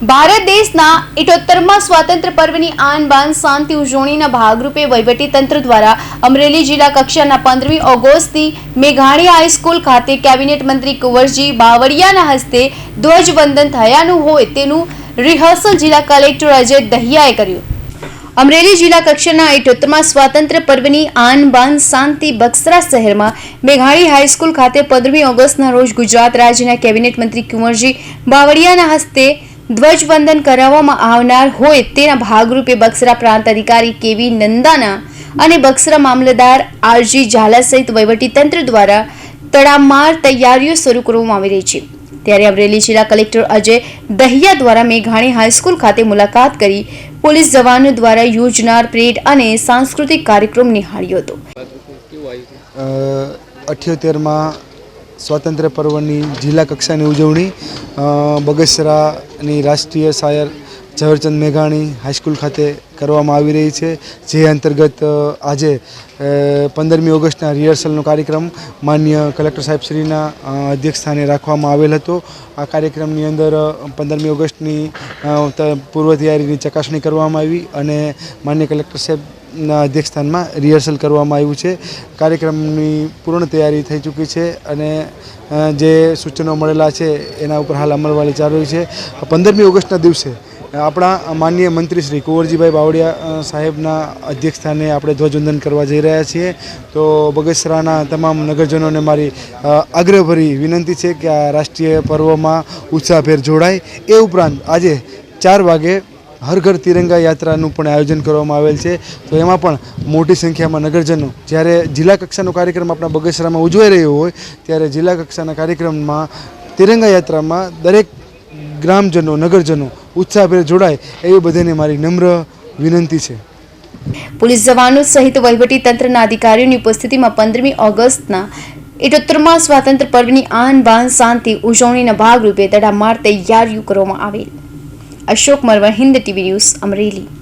ભારત દેશના ઇઠોતેરમાં સ્વાતંત્ર્ય પર્વની આન બાન શાંતિ ઉજવણીના ભાગરૂપે તંત્ર દ્વારા અમરેલી જિલ્લા કક્ષાના પંદરમી ઓગસ્ટથી મેઘાણી હાઈસ્કૂલ ખાતે કેબિનેટ મંત્રી કુંવરજી બાવળિયાના હસ્તે ધ્વજવંદન થયાનું હોય તેનું રિહર્સલ જિલ્લા કલેક્ટર અજય દહિયાએ કર્યું. અમરેલી જિલ્લા કક્ષાના ઇઠોતેરમાં સ્વાતંત્ર્ય પર્વની આન બાન શાંતિ બક્સરા શહેરમાં મેઘાણી હાઈસ્કૂલ ખાતે પંદરમી ઓગસ્ટના રોજ ગુજરાત રાજ્યના કેબિનેટ મંત્રી કુંવરજી બાવળિયાના હસ્તે ધ્વજવંદન કરાવવામાં આવનાર હોય તેના ભાગરૂપે બક્સરા પ્રાંત અધિકારી કેવી નંદાના અને બક્સરા મામલતદાર આરજી ઝાલા સહિત વહીવટીતંત્ર દ્વારા તડામાર તૈયારીઓ શરૂ કરવામાં આવી રહી છે. ત્યારે અમરેલી જિલ્લા કલેક્ટર અજય દહિયા દ્વારા મેઘાણી હાઈસ્કૂલ ખાતે મુલાકાત કરી પોલીસ જવાનો દ્વારા યોજનાર પરેડ અને સાંસ્કૃતિક કાર્યક્રમ નિહાળ્યો હતો. અઠ્યોતેરમાં સ્વાતંત્ર્ય પર્વની જિલ્લા કક્ષાની ઉજવણી બગસરાની રાષ્ટ્રીય શાયર ઝવેરચંદ મેઘાણી હાઈસ્કૂલ ખાતે કરવામાં આવી રહી છે, જે અંતર્ગત આજે પંદરમી ઓગસ્ટના રિહર્સલનો કાર્યક્રમ માન્ય કલેક્ટર સાહેબશ્રીના અધ્યક્ષસ્થાને રાખવામાં આવેલ હતો. આ કાર્યક્રમની અંદર પંદરમી ઓગસ્ટની પૂર્વ તૈયારીની ચકાસણી કરવામાં આવી અને માન્ય કલેક્ટર સાહેબના અધ્યક્ષસ્થાનમાં રિહર્સલ કરવામાં આવ્યું છે. કાર્યક્રમની પૂર્ણ તૈયારી થઈ ચૂકી છે અને જે સૂચનો મળેલા છે, એના ઉપર હાલ અમલવારી ચાલુ છે. પંદરમી ઓગસ્ટના દિવસે આપણા માનનીય મંત્રી શ્રી કુંવરજીભાઈ બાવળિયા સાહેબના અધ્યક્ષસ્થાને આપણે ધ્વજવંદન કરવા જઈ રહ્યા છીએ. તો બગસરાના તમામ નગરજનોને મારી આગ્રહભરી વિનંતી છે કે આ રાષ્ટ્રીય પર્વમાં ઉત્સાહભેર જોડાય. એ ઉપરાંત આજે ચાર વાગે હર ઘર તિરંગા યાત્રાનું પણ આયોજન કરવામાં આવેલ છે. તો એમાં પણ મોટી સંખ્યામાં નગરજનો, જ્યારે જિલ્લા કક્ષાનો કાર્યક્રમ આપણા બગસરામાં ઉજવાઈ રહ્યો હોય, ત્યારે જિલ્લા કક્ષાના કાર્યક્રમમાં તિરંગા યાત્રામાં દરેક ગ્રામજનો, નગરજનો ઉત્સાહભેર જોડાય એવી બધાને મારી નમ્ર વિનંતી છે. પોલીસ જવાનો સહિત વહીવટી તંત્રના અધિકારીઓની ઉપસ્થિતિમાં પંદરમી ઓગસ્ટના ઇઠોતેરમાં સ્વાતંત્ર્ય પર્વની આન બાન શાંતિ ઉજવણીના ભાગરૂપે તડામાર તૈયારીઓ કરવામાં આવેલ. અશોક મરવા, હિન્દ ટીવી ન્યૂઝ અમરેલી.